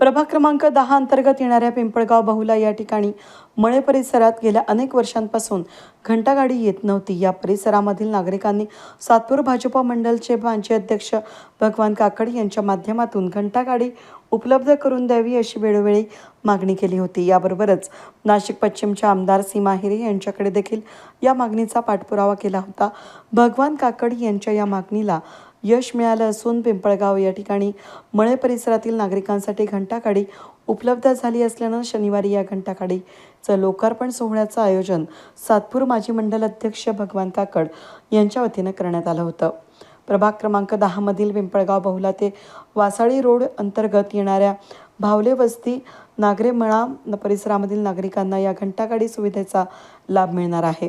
प्रभाग क्रमांक दहा अंतर्गत येणाऱ्या पिंपळगाव बहुला या ठिकाणी मळे परिसरात गेल्या अनेक वर्षांपासून घंटागाडी येत नव्हती. या परिसरामधील नागरिकांनी सातपूर भाजपा मंडलचे माजी अध्यक्ष भगवान काकड यांच्या माध्यमातून घंटागाडी उपलब्ध करून द्यावी अशी वेळोवेळी मागणी केली होती. याबरोबरच नाशिक पश्चिमच्या आमदार सीमा हिरे यांच्याकडे देखील या मागणीचा पाठपुरावा केला होता. भगवान काकड यांच्या या मागणीला यश मिळालं असून पिंपळगाव या ठिकाणी मळे परिसरातील नागरिकांसाठी घंटाकाडी उपलब्ध झाली असल्यानं शनिवारी या घंटाकाडीचं लोकार्पण सोहळ्याचं आयोजन सातपूर माजी मंडल अध्यक्ष भगवान काकड यांच्या वतीनं करण्यात आलं होतं. प्रभाग क्रमांक दहामधील पिंपळगाव बहुला ते वासाळी रोड अंतर्गत येणाऱ्या भावले वस्ती नागरेमळा परिसरामधील नागरिकांना या घंटागाडी सुविधेचा लाभ मिळणार आहे.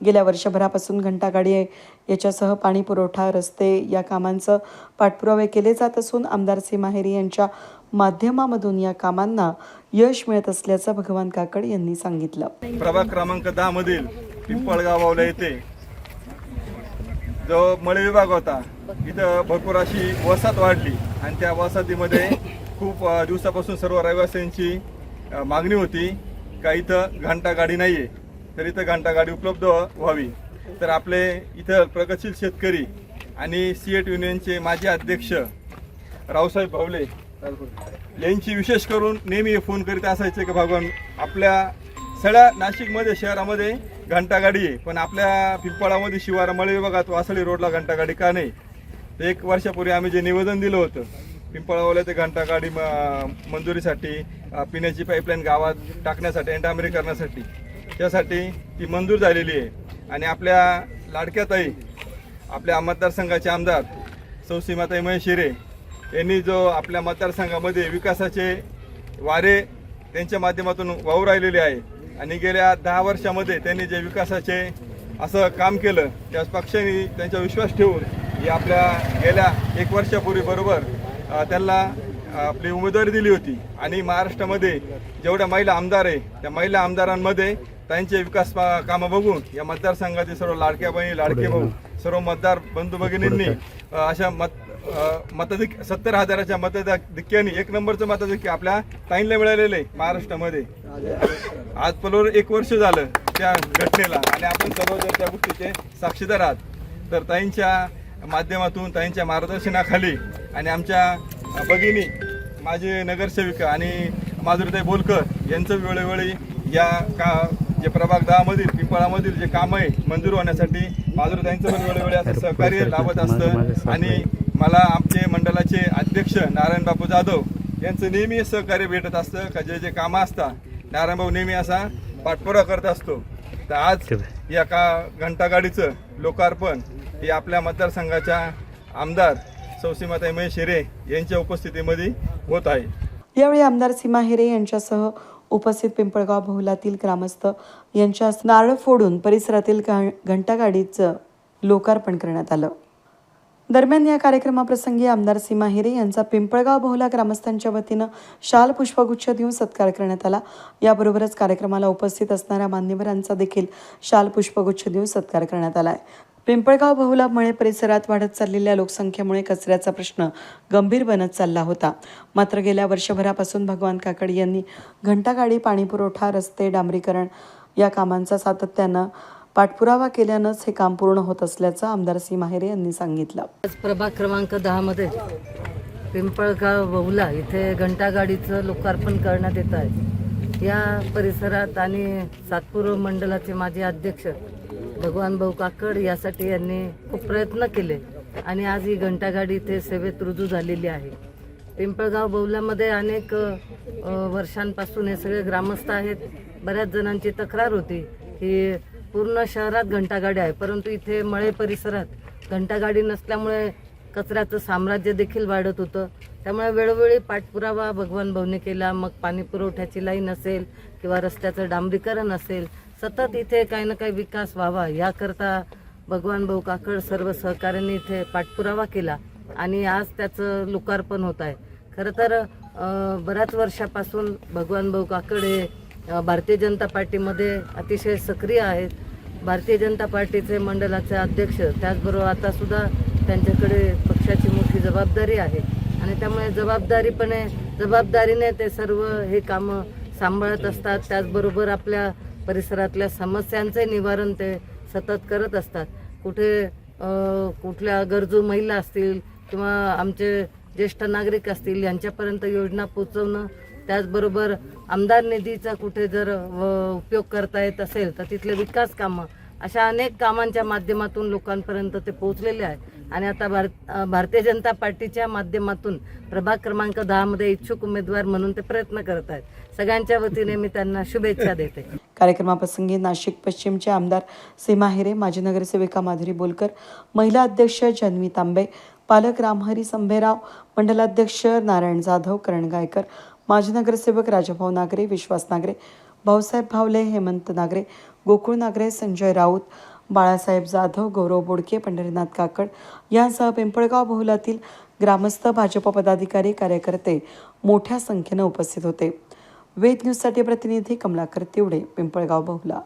गेल्या वर्षभरापासून घंटागाडी याच्यासह पाणी पुरवठा रस्ते या कामांचं पाठपुरावे केले जात असून आमदार सीमाहेरी यांच्या माध्यमामधून या कामांना यश मिळत असल्याचं भगवान काकड यांनी सांगितलं. प्रभाग क्रमांक दहा मधील पिंपळगाव येथे जो मळे विभाग होता इथं भरपूर अशी वसाहत वाढली. आणि त्या वसाहतीमध्ये खूप दिवसापासून सर्व रहिवासींची मागणी होती का इथं घंटा गाडी नाहीये. तर इथं घंटागाडी उपलब्ध व्हावी. तर आपले इथं प्रगतशील शेतकरी आणि सीएट युनियनचे माजी अध्यक्ष रावसाहेब भावले यांची विशेष करून नेहमी फोन करीत असायचे की भगवान आपल्या सगळ्या नाशिकमध्ये शहरामध्ये घंटागाडी आहे पण आपल्या पिंपळामध्ये शिवार मळे विभागात वासळी रोडला घंटागाडी का नाही? तर एक वर्षापूर्वी आम्ही जे निवेदन दिलं होतं पिंपळावल्या ते घंटागाडी म- मंजुरीसाठी पिण्याची पाईपलाईन गावात टाकण्यासाठी आणि करण्यासाठी त्यासाठी ती मंजूर झालेली आहे. आणि आपल्या लाडक्या ताई आपल्या मतदारसंघाचे आमदार सौसीमाताई महेश शिरे यांनी जो आपल्या मतदारसंघामध्ये विकासाचे वारे त्यांच्या माध्यमातून वाहू राहिलेले आहे. आणि गेल्या दहा वर्षामध्ये त्यांनी जे विकासाचे असं काम केलं त्या पक्षाने त्यांचा विश्वास ठेवून ही आपल्या गेल्या एक वर्षापूर्वी बरोबर त्यांना आपली उमेदवारी दिली होती. आणि महाराष्ट्रामध्ये जेवढ्या महिला आमदार आहे त्या महिला आमदारांमध्ये त्यांचे विकास पा- कामं बघून या मतदारसंघातील सर्व लाडक्या बहिणी लाडके भाऊ सर्व मतदार बंधू भगिनींनी अशा मत मतधिक सत्तर हजाराच्या मतधिक्याने एक नंबरचं मतधिक्य आपल्या ताईंला मिळालेलं आहे महाराष्ट्रामध्ये. आज पलोर एक वर्ष झालं त्या घटनेला आणि आपण सर्वजण त्या गोष्टीचे साक्षीदार आहात तर ताईंच्या माध्यमातून ताईंच्या मार्गदर्शनाखाली आणि आमच्या भगिनी माझे नगरसेविका आणि माधुरीताई बोलकर यांचं वेळोवेळी या का जे प्रभाग दहामधील पिंपळामधील जे काम आहे मंजूर होण्यासाठी माधुरीताईंचं पण वेळोवेळी असं सहकार्य लाभत असतं. आणि मला आमचे मंडळाचे अध्यक्ष नारायण बापू जाधव यांचं नेहमी सहकार्य भेटत असतं. का जे जे कामं असतात नारायण भाऊ नेहमी असा पाठपुरा करत असतो. तर आज या का घंटागाडीचं लोकार्पण हे आपल्या मतदारसंघाच्या आमदार सौसीमाताई महेश हिरे यांच्या उपस्थितीमध्ये होत आहे. यावेळी आमदार सीमा हिरे यांच्यासह उपस्थित पिंपळगाव भोवलातील ग्रामस्थ यांच्या नारळ फोडून परिसरातील घंटागाडीचं लोकार्पण करण्यात आलं. दरम्यान या कार्यक्रमाप्रसंगी आमदार सीमा हिरे यांचा पिंपळगाव बहुला ग्रामस्थांच्या वतीनं शाल पुष्पगुच्छ देऊन सत्कार करण्यात आला. याबरोबरच कार्यक्रमाला उपस्थित असणाऱ्या मान्यवरांचा देखील शाल पुष्पगुच्छ देऊन सत्कार करण्यात आला आहे पिंपळगाव बहुला मळे परिसरात वाढत चाललेल्या लोकसंख्येमुळे कचऱ्याचा प्रश्न गंभीर बनत चालला होता. मात्र गेल्या वर्षभरापासून भगवान काकड यांनी घंटागाडी पाणीपुरवठा रस्ते डांबरीकरण या कामांचा सातत्यानं पाठपुरावा केल्यानंच हे काम पूर्ण होत असल्याचं आमदार सी. माहेरे यांनी सांगितलं. आज प्रभाग क्रमांक दहामध्ये पिंपळगाव बहुला इथे घंटागाडीचं लोकार्पण करण्यात येत आहे. या परिसरात आणि सातपूर मंडलाचे माजी अध्यक्ष भगवान भाऊ काकड यासाठी यांनी खूप प्रयत्न केले आणि आज ही घंटागाडी इथे सेवेत रुजू झालेली आहे. पिंपळगाव बहुलामध्ये अनेक वर्षांपासून हे सगळे ग्रामस्थ आहेत. बऱ्याच जणांची तक्रार होती की पूर्ण शहरात घंटागाडी आहे परंतु इथे मळे परिसरात घंटागाडी नसल्यामुळे कचऱ्याचं साम्राज्य देखील वाढत होतं. त्यामुळे वेळोवेळी पाठपुरावा भगवान भाऊने केला. मग पाणी पुरवठ्याची लाईन असेल किंवा रस्त्याचं डांबरीकरण असेल सतत इथे काही ना काही विकास व्हावा याकरता भगवान भाऊ काकड सर्व सहकाऱ्यांनी इथे पाठपुरावा केला आणि आज त्याचं लोकार्पण होत आहे. खरं तर बऱ्याच वर्षापासून भगवान भाऊ काकड हे भारतीय जनता पार्टीमध्ये अतिशय सक्रिय आहेत. भारतीय जनता पार्टीचे मंडलाचे अध्यक्ष त्याचबरोबर आतासुद्धा त्यांच्याकडे पक्षाची मोठी जबाबदारी आहे. आणि त्यामुळे जबाबदारीपणे जबाबदारीने ते सर्व हे कामं सांभाळत असतात. त्याचबरोबर आपल्या परिसरातल्या समस्यांचे निवारण ते सतत करत असतात. कुठे कुठल्या गरजू महिला असतील किंवा आमचे ज्येष्ठ नागरिक असतील यांच्यापर्यंत योजना पोचवणं त्याचबरोबर आमदार निधीचा कुठे जर उपयोग करता येत असेल तर तिथले विकास कामं अशा अनेक कामांच्या माध्यमातून लोकांपर्यंत ते पोहोचलेले आहे आणि आता भारत भारतीय जनता पार्टीच्या माध्यमातून प्रभाग क्रमांक दहामध्ये इच्छुक उमेदवार म्हणून ते प्रयत्न करत आहेत. सगळ्यांच्या वतीने मी त्यांना शुभेच्छा देते. कार्यक्रमाप्रसंगी नाशिक पश्चिमचे आमदार सीमा हिरे माजी नगरसेविका माधुरी बोलकर महिला अध्यक्ष जन्मी तांबे पालक रामहरी संभेराव मंडलाध्यक्ष नारायण जाधव करण गायकर माजी नगरसेवक राजाभाऊ नागरे विश्वास नागरे भाऊसाहेब भावले हेमंत नागरे गोकुळ नागरे संजय राऊत बाळासाहेब जाधव गौरव बोडके पंढरीनाथ काकड यांसह पिंपळगाव बहुलातील ग्रामस्थ भाजप पदाधिकारी कार्यकर्ते मोठ्या संख्येनं उपस्थित होते. वेद न्यूजसाठी प्रतिनिधी कमलाकर तिवडे पिंपळगाव बहुला.